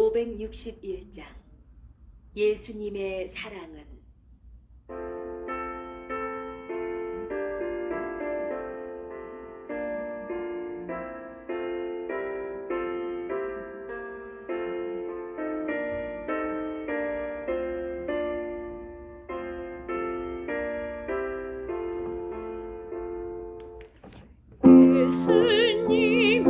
561장. 예수님의 사랑은 예수님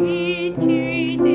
me to